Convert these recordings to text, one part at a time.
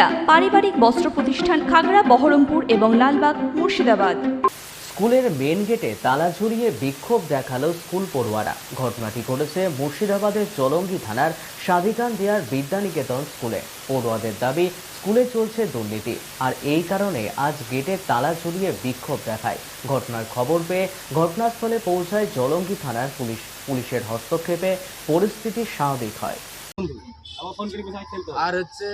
সুনিতা পারিবারিক বস্ত্র প্রতিষ্ঠান খাগড়া বহরমপুর এবং লালবাগ মুর্শিদাবাদ। স্কুলের মেন গেটে তালা ঝুলিয়ে বিক্ষোভ দেখাল স্কুল পড়ুয়ারা। ঘটনাটি ঘটেছে মুর্শিদাবাদের চলঙ্গি থানার স্বাধিকান দেয়ার বিদ্যানিকেতন স্কুলে। পড়ুয়াদের দাবি স্কুলে চলছে দুর্নীতি আর এই কারণে আজ গেটে তালা ঝুলিয়ে বিক্ষোভ দেখায়। ঘটনার খবর পেয়ে ঘটনাস্থলে পৌঁছায় জলঙ্গি থানার পুলিশ। পুলিশের হস্তক্ষেপে পরিস্থিতি স্বাভাবিক হয়। আর হচ্ছে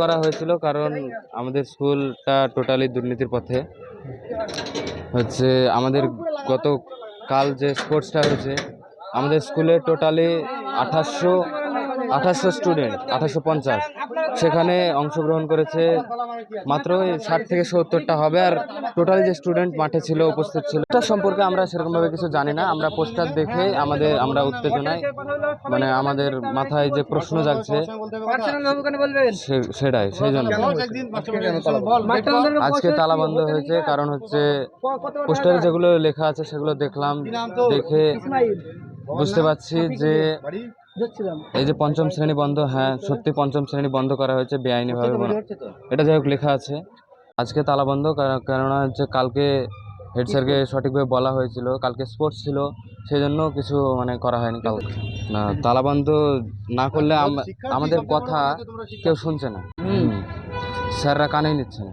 করা হয়েছিল কারণ আমাদের স্কুলটা টোটালি দুর্নীতির পথে। হচ্ছে আমাদের গত কাল যে স্পোর্টসটা হয়েছে আমাদের স্কুলে টোটালি আঠাশশো আঠাশশো স্টুডেন্ট আঠাশশো পঞ্চাশ সেখানে অংশগ্রহণ করেছে মাত্র ষাট থেকে সত্তরটা হবে আর টোটালি যে স্টুডেন্ট মাঠে ছিল, উপস্থিত ছিল এটা সম্পর্কে আমরা সেরকমভাবে কিছু জানি না আমরা পোস্টার দেখে আমাদের, আমরা উত্তেজনায় মানে আমাদের মাথায় যে প্রশ্ন জাগছে সেটাই, সেই জন্য? আজকে তালা বন্ধ হয়েছে, কারণ হচ্ছে পোস্টারে যেগুলো লেখা আছে সেগুলো দেখলাম, দেখে বুঝতে পারছি যে? এই যে পঞ্চম শ্রেণি বন্ধ হ্যাঁ সত্যি পঞ্চম শ্রেণি বন্ধ করা হয়েছে বেআইনিভাবে এটা যাই হোক লেখা আছে। আজকে তালা বন্ধ কেননা হচ্ছে কালকে হেড স্যারকে সঠিকভাবে বলা হয়েছিল কালকে স্পোর্টস ছিল সেই জন্য কিছু মানে করা হয়নি কাল না তালা বন্ধ না করলে আমাদের কথা কেউ শুনছে না। স্যাররা কানেই নিচ্ছে না।